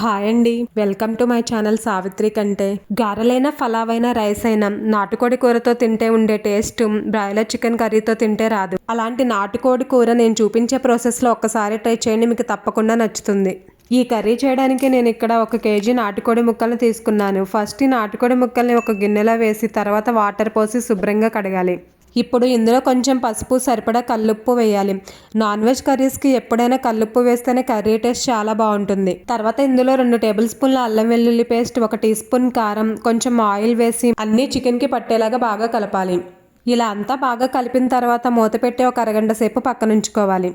Hi అండి. Welcome to my channel Savitri కంటే. గారెలైన ఫలావైన రైస్ అయినా నాటుకోడి కూరతో తింటే ఉండే టేస్ట్ బ్రాయిలర్ చికెన్ కర్రీతో తింటే రాదు. అలాంటి నాటుకోడి కూర నేను చూపించే ప్రాసెస్లో ఒక్కసారి ట్రై చేయండి మీకు తప్పకుండా నచ్చుతుంది. ఈ కర్రీ చేయడానికి నేను ఇక్కడ ఒక కేజీ నాటుకోడి ముక్కలను తీసుకున్నాను. ఫస్ట్ ఈ నాటుకోడి ముక్కల్ని ఒక గిన్నెలో వేసి తర్వాత వాటర్ పోసి శుభ్రంగా కడగాలి. ఇప్పుడు ఇందులో కొంచెం పసుపు సరిపడా కల్లుప్పు వేయాలి. నాన్ వెజ్ కర్రీస్కి ఎప్పుడైనా కల్లుప్పు వేస్తేనే కర్రీ టేస్ట్ చాలా బాగుంటుంది. తర్వాత ఇందులో రెండు టేబుల్ స్పూన్ల అల్లం వెల్లుల్లి పేస్ట్ ఒక టీ స్పూన్ కారం కొంచెం ఆయిల్ వేసి అన్ని చికెన్కి పట్టేలాగా బాగా కలపాలి. ఇలా అంతా బాగా కలిపిన తర్వాత మూత పెట్టి ఒక అరగంట సేపు పక్కనుంచుకోవాలి.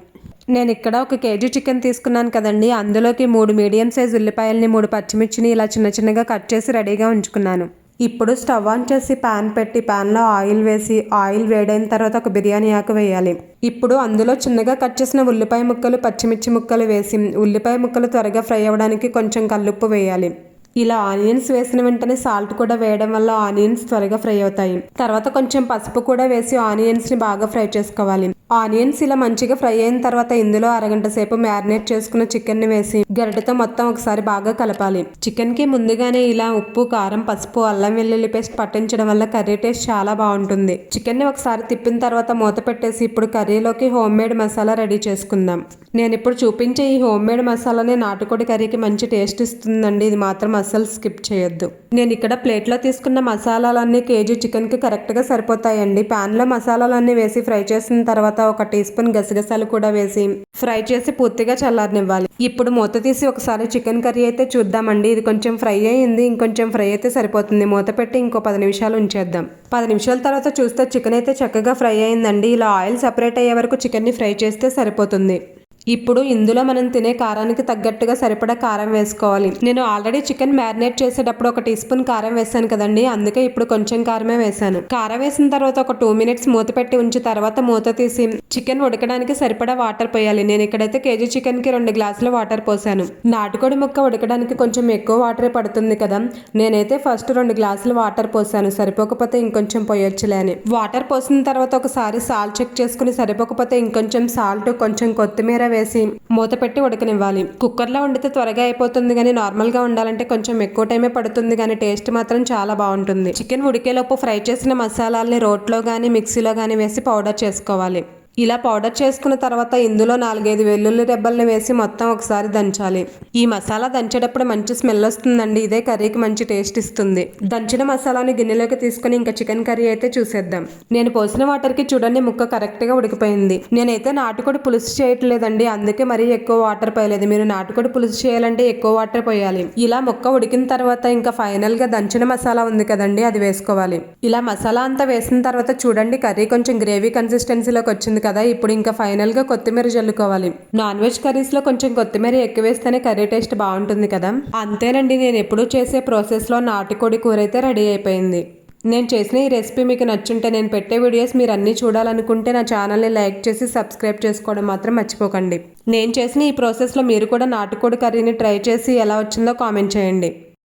నేను ఇక్కడ ఒక కేజీ చికెన్ తీసుకున్నాను కదండి. అందులోకి మూడు మీడియం సైజ్ ఉల్లిపాయల్ని మూడు పచ్చిమిర్చిని ఇలా చిన్న చిన్నగా కట్ చేసి రెడీగా ఉంచుకున్నాను. ఇప్పుడు స్టవ్ ఆన్ చేసి పాన్ పెట్టి పాన్లో ఆయిల్ వేసి ఆయిల్ వేడైన తర్వాత ఒక బిర్యానీ ఆకు వేయాలి. ఇప్పుడు అందులో చిన్నగా కట్ చేసిన ఉల్లిపాయ ముక్కలు పచ్చిమిర్చి ముక్కలు వేసి ఉల్లిపాయ ముక్కలు త్వరగా ఫ్రై అవ్వడానికి కొంచెం కల్లుప్పు వేయాలి. ఇలా ఆనియన్స్ వేసిన వెంటనే సాల్ట్ కూడా వేయడం వల్ల ఆనియన్స్ త్వరగా ఫ్రై అవుతాయి. తర్వాత కొంచెం పసుపు కూడా వేసి ఆనియన్స్ని బాగా ఫ్రై చేసుకోవాలి. ఆనియన్స్ ఇలా మంచిగా ఫ్రై అయిన తర్వాత ఇందులో అరగంట సేపు మ్యారినేట్ చేసుకున్న చికెన్ని వేసి గరిటతో మొత్తం ఒకసారి బాగా కలపాలి. చికెన్కి ముందుగానే ఇలా ఉప్పు కారం పసుపు అల్లం వెల్లుల్లి పేస్ట్ పట్టించడం వల్ల కర్రీ టేస్ట్ చాలా బాగుంటుంది. చికెన్ని ఒకసారి తిప్పిన తర్వాత మూత పెట్టేసి ఇప్పుడు కర్రీలోకి హోమ్ మేడ్ మసాలా రెడీ చేసుకుందాం. నేను ఇప్పుడు చూపించే ఈ హోమ్ మేడ్ మసాలానే నాటుకోడి కర్రీకి మంచి టేస్ట్ ఇస్తుందండి. ఇది మాత్రం అస్సలు స్కిప్ చేయొద్దు. నేను ఇక్కడ ప్లేట్లో తీసుకున్న మసాలాలన్నీ కేజీ చికెన్కి కరెక్ట్గా సరిపోతాయండి. ప్యాన్లో మసాలాలన్నీ వేసి ఫ్రై చేసిన తర్వాత తర్వాత ఒక టీ స్పూన్ గసగసాలు కూడా వేసి ఫ్రై చేసి పూర్తిగా చల్లారనివ్వాలి. ఇప్పుడు మూత తీసి ఒకసారి చికెన్ కర్రీ అయితే చూద్దామండి. ఇది కొంచెం ఫ్రై అయ్యింది ఇంకొంచెం ఫ్రై అయితే సరిపోతుంది. మూత పెట్టి ఇంకో పది నిమిషాలు ఉంచేద్దాం. పది నిమిషాల తర్వాత చూస్తే చికెన్ అయితే చక్కగా ఫ్రై అయిందండి ఇలా ఆయిల్ సపరేట్ అయ్యే వరకు చికెన్ని ఫ్రై చేస్తే సరిపోతుంది. ఇప్పుడు ఇందులో మనం తినే కారానికి తగ్గట్టుగా సరిపడా కారం వేసుకోవాలి. నేను ఆల్రెడీ చికెన్ మ్యారినేట్ చేసేటప్పుడు ఒక టీ స్పూన్ కారం వేసాను కదండి అందుకే ఇప్పుడు కొంచెం కారమే వేసాను కారం వేసిన తర్వాత ఒక టూ మినిట్స్ మూత పెట్టి ఉంచి తర్వాత మూత తీసి చికెన్ ఉడకడానికి సరిపడా వాటర్ పోయాలి. నేను ఇక్కడైతే కేజీ చికెన్కి రెండు గ్లాసులు వాటర్ పోసాను. నాటుకోడి ముక్క ఉడకడానికి కొంచెం ఎక్కువ వాటరే పడుతుంది కదా. నేనైతే ఫస్ట్ రెండు గ్లాసులు వాటర్ పోసాను. సరిపోకపోతే ఇంకొంచెం పోయొచ్చులే అని. వాటర్ పోసిన తర్వాత ఒకసారి సాల్ట్ చెక్ చేసుకుని సరిపోకపోతే ఇంకొంచెం సాల్ట్ కొంచెం కొత్తిమీర వేసి మూత పెట్టి ఉడకనివ్వాలి. కుక్కర్లో వండితే త్వరగా అయిపోతుంది కానీ నార్మల్గా ఉండాలంటే కొంచెం ఎక్కువ టైమే పడుతుంది కానీ టేస్ట్ మాత్రం చాలా బాగుంటుంది. చికెన్ ఉడికేలోపు ఫ్రై చేసిన మసాలాల్ని రోట్లో కానీ మిక్సీలో కానీ వేసి పౌడర్ చేసుకోవాలి. ఇలా పౌడర్ చేసుకున్న తర్వాత ఇందులో నాలుగైదు వెల్లుల్లి రెబ్బల్ని వేసి మొత్తం ఒకసారి దంచాలి. ఈ మసాలా దంచేటప్పుడు మంచి స్మెల్ వస్తుందండి. ఇదే కర్రీకి మంచి టేస్ట్ ఇస్తుంది. దంచిన మసాలాని గిన్నెలోకి తీసుకుని ఇంకా చికెన్ కర్రీ అయితే చూసేద్దాం. నేను పోసిన వాటర్కి చూడండి ముక్క కరెక్ట్గా ఉడికిపోయింది. నేనైతే నాటుకోడి పులుసు చేయట్లేదండి. అందుకే మరీ ఎక్కువ వాటర్ పోయలేదు. మీరు నాటుకోడి పులుసు చేయాలంటే ఎక్కువ వాటర్ పోయాలి. ఇలా ముక్క ఉడికిన తర్వాత ఇంకా ఫైనల్గా దంచిన మసాలా ఉంది కదండి అది వేసుకోవాలి. ఇలా మసాలా అంతా వేసిన తర్వాత చూడండి కర్రీ కొంచెం గ్రేవీ కన్సిస్టెన్సీలోకి వచ్చింది కదా ఇప్పుడు ఇంకా ఫైనల్గా కొత్తిమీర జల్లుకోవాలి. నాన్ వెజ్ కర్రీస్లో కొంచెం కొత్తిమీర ఎక్కువ వేస్తేనే కర్రీ టేస్ట్ బాగుంటుంది కదా? అంతేనండి నేను ఎప్పుడూ చేసే ప్రాసెస్లో నాటుకోడి కూర అయితే రెడీ అయిపోయింది. నేను చేసిన ఈ రెసిపీ మీకు నచ్చుంటే నేను పెట్టే వీడియోస్ మీరు అన్నీ చూడాలనుకుంటే నా ఛానల్ని లైక్ చేసి సబ్స్క్రైబ్ చేసుకోవడం మాత్రం మర్చిపోకండి. నేను చేసిన ఈ ప్రాసెస్లో మీరు కూడా నాటుకోడి కర్రీని ట్రై చేసి ఎలా వచ్చిందో కామెంట్ చేయండి.